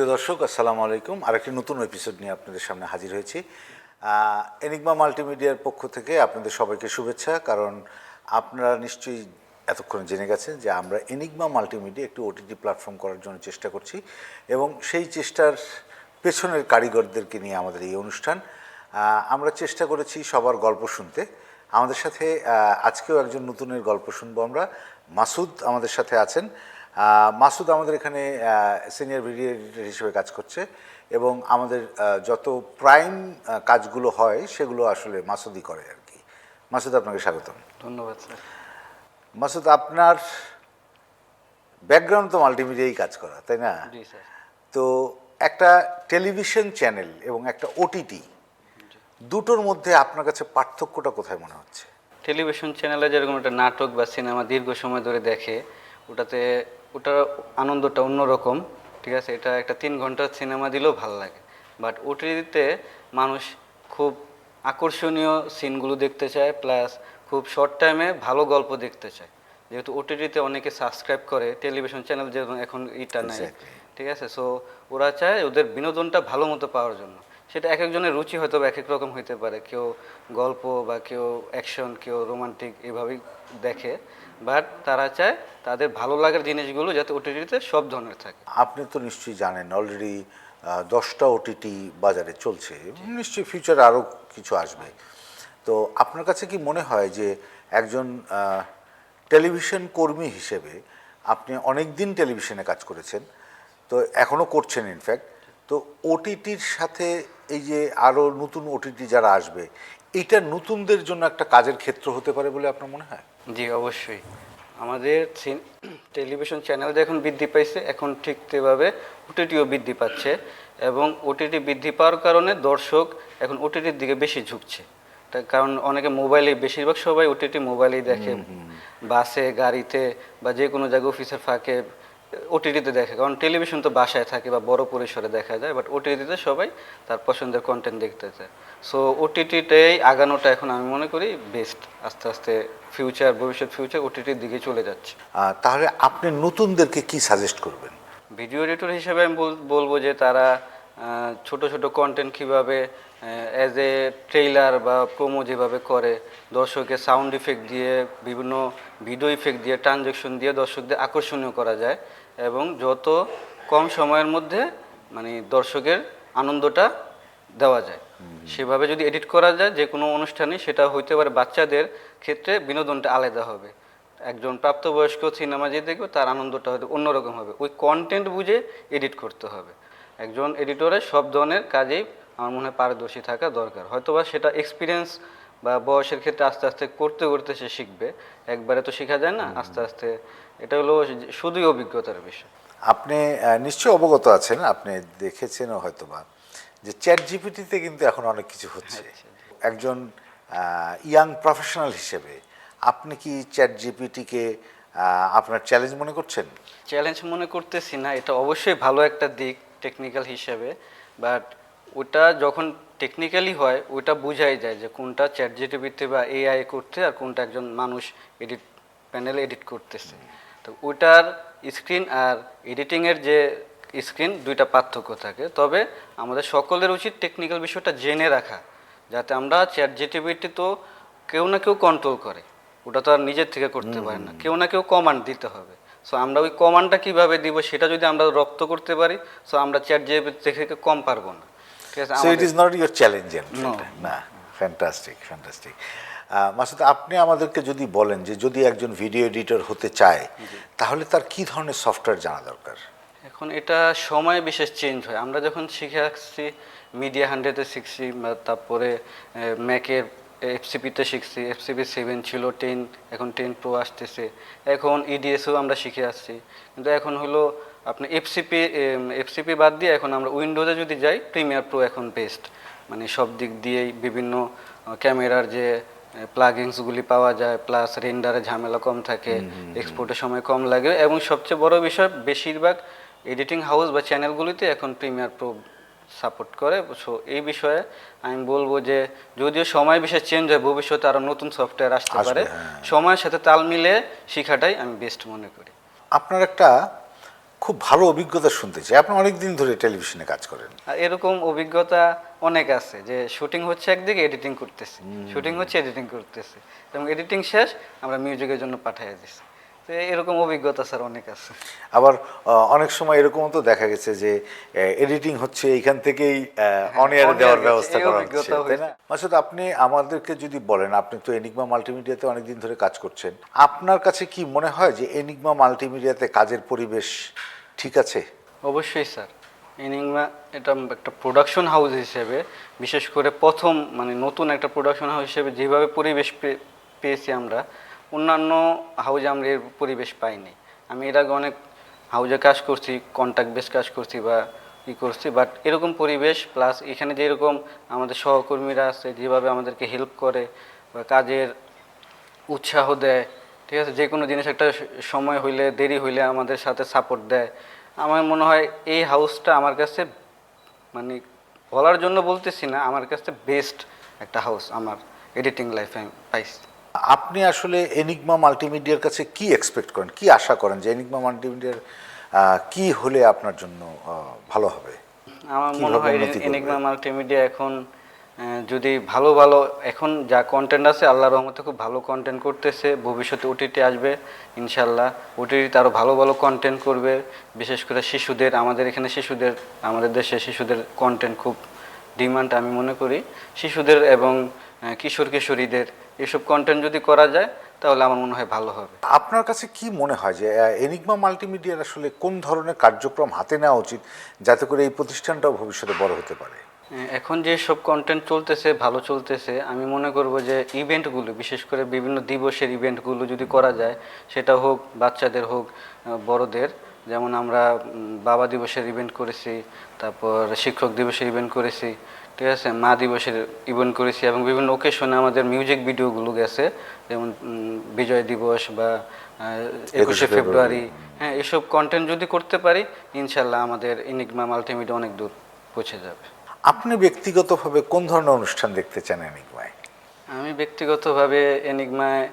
সুপ্রিয় দর্শক, আসসালামু আলাইকুম। আরেকটি নতুন এপিসোড নিয়ে আপনাদের সামনে হাজির হয়েছি। এনিগমা মাল্টিমিডিয়ার পক্ষ থেকে আপনাদের সবাইকে শুভেচ্ছা, কারণ আপনারা নিশ্চয়ই এতক্ষণ জেনে গেছেন যে আমরা এনিগমা মাল্টিমিডিয়া একটি ওটিটি প্ল্যাটফর্ম করার জন্য চেষ্টা করছি এবং সেই চেষ্টার পেছনের কারিগরদেরকে নিয়ে আমাদের এই অনুষ্ঠান। আমরা চেষ্টা করেছি সবার গল্প শুনতে। আমাদের সাথে আজকেও একজন নতুনের গল্প শুনব আমরা। মাসুদ আমাদের সাথে আছেন। মাসুদ আমাদের এখানে সিনিয়র ভিডিও এডিটর হিসেবে কাজ করছে এবং আমাদের যত প্রাইম কাজগুলো হয় সেগুলো আসলে মাসুদই করে আর কি। মাসুদ আপনাকে স্বাগতম। ধন্যবাদ স্যার। মাসুদ আপনার ব্যাকগ্রাউন্ড তো মাল্টিমিডিয়াই কাজ করা তাই না? তো একটা টেলিভিশন চ্যানেল এবং একটা ওটিটি দুটোর মধ্যে আপনার কাছে পার্থক্যটা কোথায় মনে হচ্ছে? টেলিভিশন চ্যানেলে যেরকম একটা নাটক বা সিনেমা দীর্ঘ সময় ধরে দেখে ওটাতে ওটার আনন্দটা অন্যরকম ঠিক আছে? এটা একটা তিন ঘণ্টার সিনেমা দিলেও ভালো লাগে। বাট ওটিতে মানুষ খুব আকর্ষণীয় সিনগুলো দেখতে চায় প্লাস খুব শর্ট টাইমে ভালো গল্প দেখতে চায়। যেহেতু ওটিটিতে অনেকে সাবস্ক্রাইব করে টেলিভিশন চ্যানেল যেরকম এখন ইটা নাই Exactly. ঠিক আছে? সো ওরা চায় ওদের বিনোদনটা ভালো মতো পাওয়ার জন্য। সেটা এক একজনের রুচি হয়তো বা এক এক রকম হইতে পারে। কেউ গল্প বা কেউ অ্যাকশন কেউ রোমান্টিক এভাবেই দেখে। বাট তারা চায় তাদের ভালো লাগার জিনিসগুলো যাতে ওটিটিতে সব ধরনের থাকে। আপনি তো নিশ্চয়ই জানেন অলরেডি দশটা ওটিটি বাজারে চলছে। নিশ্চয়ই ফিউচারে আরও কিছু আসবে। তো আপনার কাছে কি মনে হয় যে একজন টেলিভিশন কর্মী হিসেবে আপনি অনেক দিন টেলিভিশনে কাজ করেছেন তো এখনও করছেন ইনফ্যাক্ট তো ওটিটির সাথে এই যে আরও নতুন ওটিটি যারা আসবে এইটা নতুনদের জন্য একটা কাজের ক্ষেত্র হতে পারে বলে আপনার মনে হয়? জি অবশ্যই। আমাদের টেলিভিশন চ্যানেল এখন বৃদ্ধি পাইছে এখন ঠিক সেভাবে ওটিটিও বৃদ্ধি পাচ্ছে এবং ওটিটি বৃদ্ধি পাওয়ার কারণে দর্শক এখন ওটিটির দিকে বেশি ঝুঁকছে। কারণ অনেকে মোবাইলে বেশিরভাগ সবাই ওটিটি মোবাইলেই দেখে। বাসে গাড়িতে বা যে কোনো জায়গায় অফিসের ফাঁকে ওটিটিতে দেখে কারণ টেলিভিশন তো বাসায় থাকে বা বড় পরিসরে দেখা যায় বাট ওটিটিতে সবাই তার পছন্দের কন্টেন্ট দেখতে চায়। সো ওটিটিতেই আগানোটা এখন আমি মনে করি বেস্ট আস্তে আস্তে ফিউচার ভবিষ্যৎ ফিউচার ওটিটির দিকে চলে যাচ্ছে। তাহলে আপনি নতুনদেরকে কি সাজেস্ট করবেন? ভিডিও এডিটর হিসেবে আমি বলব যে তারা ছোট ছোট কন্টেন্ট কীভাবে অ্যাজ এ ট্রেইলার বা প্রোমো যেভাবে করে দর্শকের সাউন্ড ইফেক্ট দিয়ে বিভিন্ন ভিডিও ইফেক্ট দিয়ে ট্রানজেকশন দিয়ে দর্শকদের আকর্ষণীয় করা যায়। এবং যত কম সময়ের মধ্যে মানে দর্শকের আনন্দটা দেওয়া যায়। সেভাবে যদি এডিট করা যায় যে কোনো অনুষ্ঠানে সেটা হইতে পারে বাচ্চাদের ক্ষেত্রে বিনোদনটা আলাদা হবে। একজন প্রাপ্তবয়স্ক সিনেমা যে দেখবে তার আনন্দটা হয়তো অন্যরকম হবে। ওই কন্টেন্ট বুঝে এডিট করতে হবে। একজন এডিটরের সব ধরনের কাজেই আমার মনে হয় পারদর্শী থাকা দরকার। হয়তোবা সেটা এক্সপিরিয়েন্স বা বয়সের ক্ষেত্রে আস্তে আস্তে করতে করতে সে শিখবে। একবারে তো শেখা যায় না আস্তে আস্তে। এটা হলো শুধুই অভিজ্ঞতার বিষয়। আপনি নিশ্চয়ই অবগত আছেন আপনি দেখেছেনও হয়তোবা যে চ্যাট জিপিটিতে কিন্তু এখন অনেক কিছু হচ্ছে। একজন ইয়াং প্রফেশনাল হিসেবে আপনি কি চ্যাট জিপিটিকে আপনার চ্যালেঞ্জ মনে করছেন? চ্যালেঞ্জ মনে করতেছি না এটা অবশ্যই ভালো একটা দিক টেকনিক্যাল হিসেবে। বাট ওটা যখন টেকনিক্যালি হয় ওটা বোঝাই যায় যে কোনটা চ্যাট জিটিভিতে বা এআই করতে আর কোনটা একজন মানুষ এডিট প্যানেলে এডিট করতেছে। তো ওটার স্ক্রিন আর এডিটিংয়ের যে স্ক্রিন দুইটা পার্থক্য থাকে। তবে আমাদের সকলের উচিত টেকনিক্যাল বিষয়টা জেনে রাখা যাতে আমরা চ্যাট জিটিভিটি তো কেউ না কেউ কন্ট্রোল করে। ওটা তো আর নিজের থেকে করতে পারে না। কেউ না কেউ কমান্ড দিতে হবে। সো আমরা ওই কমান্ডটা কীভাবে দিব সেটা যদি আমরা রপ্ত করতে পারি সো আমরা চ্যাট জিপিটি থেকে কম পারব না। So it is not your challenge No. না ফ্যান্টাস্টিক ফ্যান্টাস্টিক মাসুদ আপনি আমাদেরকে যদি বলেন যে যদি একজন ভিডিও এডিটর হতে চায় তাহলে তার কি ধরনের সফটওয়্যার জানা দরকার? এখন এটা সময় বিশেষ চেঞ্জ হয়। আমরা যখন শিখে আসছি মিডিয়া হান্ড্রেডে শিখছি তারপরে ম্যাকের এফসিপিতে শিখছি এফসিপি সেভেন ছিল টেন এখন টেন প্রো আসতেছে। এখন E ইডিএসও আমরা শিখে আসছি। কিন্তু এখন হলো আপনি এফসিপি এফসিপি বাদ দিয়ে এখন আমরা উইন্ডোজে যদি যাই প্রিমিয়ার প্রো এখন বেস্ট মানে সব দিক দিয়েই বিভিন্ন ক্যামেরার যে প্লাগিংসগুলি পাওয়া যায় প্লাস রেন্ডারে ঝামেলা কম থাকে এক্সপোর্টের সময় কম লাগে এবং সবচেয়ে বড় বিষয় বেশিরভাগ এডিটিং হাউস বা চ্যানেলগুলিতে এখন প্রিমিয়ার প্রো সাপোর্ট করে। সো এই বিষয়ে আমি বলব যে যদিও সময় বিশেষ চেঞ্জ হয় ভবিষ্যতে আরও নতুন সফটওয়্যার আসতে পারে। হ্যাঁ। সময়ের সাথে তাল মিলে শেখাটাই আমি বেস্ট মনে করি। আপনার একটা খুব ভালো অভিজ্ঞতা শুনতে চাই। আপনি অনেকদিন ধরে টেলিভিশনে কাজ করেন। এরকম অভিজ্ঞতা অনেক আছে যে শুটিং হচ্ছে একদিকে এডিটিং করতেছি। শুটিং হচ্ছে এডিটিং করতেছি। এবং এডিটিং শেষ আমরা মিউজিকের জন্য পাঠিয়ে দিচ্ছি তো এরকম অভিজ্ঞতা স্যার অনেক আছে। আবার অনেক সময় এরকমও তো দেখা গেছে যে এডিটিং হচ্ছে এইখান থেকেই অন এয়ার দেওয়ার ব্যবস্থা করা হচ্ছে তাই না? মাসুদ আপনি আমাদেরকে যদি বলেন আপনি তো এনিগমা মাল্টিমিডিয়াতে অনেকদিন ধরে কাজ করছেন আপনার কাছে কি মনে হয় যে এনিগমা মাল্টিমিডিয়াতে কাজের পরিবেশ ঠিক আছে? অবশ্যই স্যার। এনিংমা এটা একটা প্রোডাকশন হাউস হিসেবে বিশেষ করে প্রথম মানে নতুন একটা প্রোডাকশন হাউস হিসেবে যেভাবে পরিবেশ পেয়েছি আমরা অন্যান্য হাউজে আমরা এর পরিবেশ পাইনি। আমি এর আগে অনেক হাউজে কাজ করছি কন্ট্যাক্ট বেস কাজ করছি বা ই করছি বাট এরকম পরিবেশ প্লাস এখানে যেরকম আমাদের সহকর্মীরা আছে, যেভাবে আমাদেরকে হেল্প করে বা কাজের উৎসাহ দেয়, ঠিক আছে? যে কোনো জিনিস একটা সময় হইলে, দেরি হইলে আমাদের সাথে সাপোর্ট দেয়। আমার মনে হয় এই হাউসটা আমার কাছে মানে বলার জন্য বলতেছি না, আমার কাছে বেস্ট একটা হাউস আমার এডিটিং লাইফে আমি পাইছি। আপনি আসলে এনিগমা মাল্টিমিডিয়ার কাছে কি এক্সপেক্ট করেন? কি আশা করেন যে এনিগমা মাল্টিমিডিয়ার কি হলে আপনার জন্য ভালো হবে? আমার মনে হয় এনিগমা মাল্টিমিডিয়া এখন যদি ভালো ভালো এখন যা কন্টেন্ট আছে আল্লাহর রহমতে খুব ভালো কন্টেন্ট করতেছে ভবিষ্যতে ওটিটি আসবে ইনশাল্লাহ ওটিটিতে আরও ভালো ভালো কন্টেন্ট করবে বিশেষ করে শিশুদের আমাদের এখানে শিশুদের আমাদের দেশে শিশুদের কন্টেন্ট খুব ডিমান্ড আমি মনে করি। শিশুদের এবং কিশোর কিশোরীদের এসব কন্টেন্ট যদি করা যায় তাহলে আমার মনে হয় ভালো হবে। আপনার কাছে কি মনে হয় যে এনিগমা মাল্টিমিডিয়ার আসলে কোন ধরনের কার্যক্রম হাতে নেওয়া উচিত যাতে করে এই প্রতিষ্ঠানটাও ভবিষ্যতে বড় হতে পারে? এখন যে সব কন্টেন্ট চলতেছে ভালো চলতেছে আমি মনে করব যে ইভেন্টগুলো বিশেষ করে বিভিন্ন দিবসের ইভেন্টগুলো যদি করা যায় সেটা হোক বাচ্চাদের হোক বড়দের যেমন আমরা বাবা দিবসের ইভেন্ট করেছি তারপর শিক্ষক দিবসের ইভেন্ট করেছি ঠিক আছে মা দিবসের ইভেন্ট করেছি এবং বিভিন্ন ওকেশনে আমাদের মিউজিক ভিডিওগুলো গেছে যেমন বিজয় দিবস বা একুশে ফেব্রুয়ারি। হ্যাঁ এসব কন্টেন্ট যদি করতে পারি ইনশাল্লাহ আমাদের ইনিগমা মাল্টিমিডিয়া অনেক দূর পৌঁছে যাবে। আপনি ব্যক্তিগতভাবে কোন ধরনের অনুষ্ঠান দেখতে চান এনিগমায় আমি ব্যক্তিগতভাবে এনিগমায়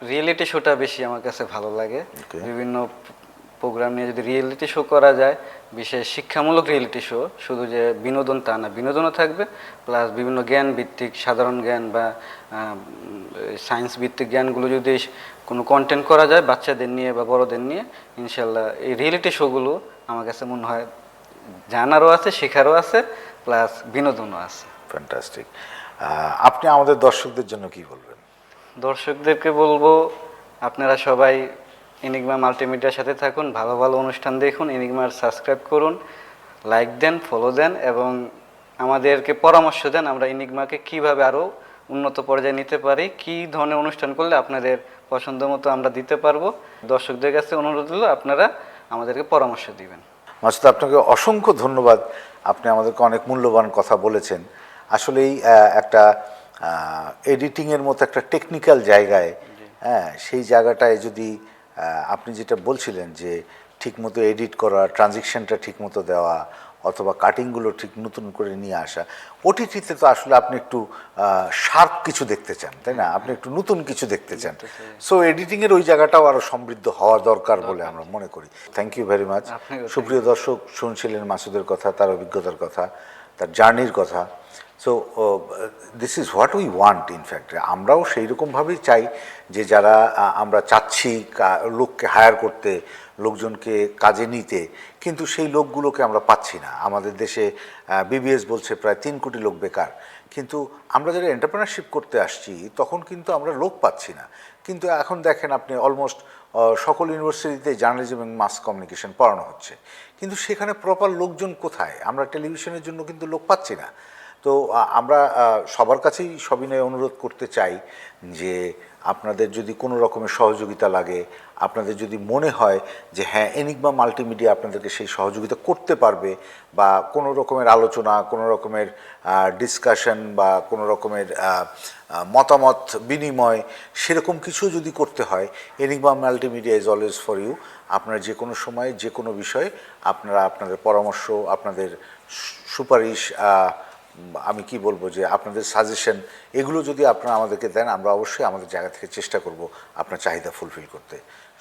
রিয়েলিটি শোটা বেশি আমার কাছে ভালো লাগে। বিভিন্ন প্রোগ্রাম নিয়ে যদি রিয়েলিটি শো করা যায় বিশেষ শিক্ষামূলক রিয়েলিটি শো শুধু যে বিনোদন তা না বিনোদনও থাকবে প্লাস বিভিন্ন জ্ঞান ভিত্তিক সাধারণ জ্ঞান বা সায়েন্স ভিত্তিক জ্ঞানগুলো যদি কোনো কন্টেন্ট করা যায় বাচ্চাদের নিয়ে বা বড়দের নিয়ে ইনশাল্লাহ এই রিয়েলিটি শোগুলো আমার কাছে মনে হয় জানারও আছে শেখারও আছে প্লাস বিনোদনও আছে। ফ্যান্টাস্টিক আপনি আমাদের দর্শকদের জন্য কি বলবেন? দর্শকদেরকে বলব আপনারা সবাই ইনিগমা মাল্টিমিডিয়ার সাথে থাকুন ভালো ভালো অনুষ্ঠান দেখুন ইনিগমার সাবস্ক্রাইব করুন লাইক দেন ফলো দেন এবং আমাদেরকে পরামর্শ দেন আমরা ইনিগমাকে কীভাবে আরও উন্নত পর্যায়ে নিতে পারি কি ধরনের অনুষ্ঠান করলে আপনাদের পছন্দ মতো আমরা দিতে পারব। দর্শকদের কাছে অনুরোধ হলো আপনারা আমাদেরকে পরামর্শ দিবেন। মাসুদ আপনাকে অসংখ্য ধন্যবাদ। আপনি আমাদেরকে অনেক মূল্যবান কথা বলেছেন। আসলেই একটা এডিটিংয়ের মতো একটা টেকনিক্যাল জায়গায় হ্যাঁ সেই জায়গাটায় যদি আপনি যেটা বলছিলেন যে ঠিকমতো এডিট করা ট্রানজেকশনটা ঠিকমতো দেওয়া অথবা কাটিংগুলো ঠিক নতুন করে নিয়ে আসা। ওটিটিতে তো আসলে আপনি একটু শার্প কিছু দেখতে চান তাই না? আপনি একটু নতুন কিছু দেখতে চান। সো এডিটিংয়ের ওই জায়গাটাও আরও সমৃদ্ধ হওয়া দরকার বলে আমরা মনে করি। থ্যাংক ইউ ভেরি মাচ সুপ্রিয় দর্শক শুনছিলেন মাসুদের কথা তার অভিজ্ঞতার কথা তার জার্নির কথা। So this is what we want in fact আমরাও সেই রকমভাবেই চাই যে যারা আমরা চাচ্ছি লোককে হায়ার করতে লোকজনকে কাজে নিতে, কিন্তু সেই লোকগুলোকে আমরা পাচ্ছি না। আমাদের দেশে বিবিএস বলছে প্রায় তিন কোটি লোক বেকার। কিন্তু আমরা যারা এন্টারপ্রেনারশিপ করতে আসছি, তখন কিন্তু আমরা লোক পাচ্ছি না। কিন্তু এখন দেখেন আপনি অলমোস্ট সকল ইউনিভার্সিটিতে জার্নালিজম এবং মাস কমিউনিকেশন পড়ানো হচ্ছে। কিন্তু সেখানে প্রপার লোকজন কোথায়? আমরা টেলিভিশনের জন্য কিন্তু লোক পাচ্ছি না। তো আমরা সবার কাছেই সবিনয় অনুরোধ করতে চাই যে আপনাদের যদি কোনো রকমের সহযোগিতা লাগে, আপনাদের যদি মনে হয় যে হ্যাঁ এনিগমা মাল্টিমিডিয়া আপনাদেরকে সেই সহযোগিতা করতে পারবে বা কোনো রকমের আলোচনা, কোনো রকমের ডিসকাশন বা কোনো রকমের মতামত বিনিময় সেরকম কিছু যদি করতে হয়, Enigma multimedia is always for you আপনারা যে কোনো সময়, যে কোনো বিষয়ে আপনারা আপনাদের পরামর্শ, আপনাদের সুপারিশ আমি কি বলব যে আপনাদের সাজেশন এগুলো যদি আপনারা আমাদেরকে দেন, আমরা অবশ্যই আমাদের জায়গা থেকে চেষ্টা করব আপনার চাহিদা ফুলফিল করতে।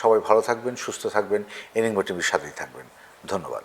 সবাই ভালো থাকবেন, সুস্থ থাকবেন এনিংবা টিভির সাথেই থাকবেন। ধন্যবাদ।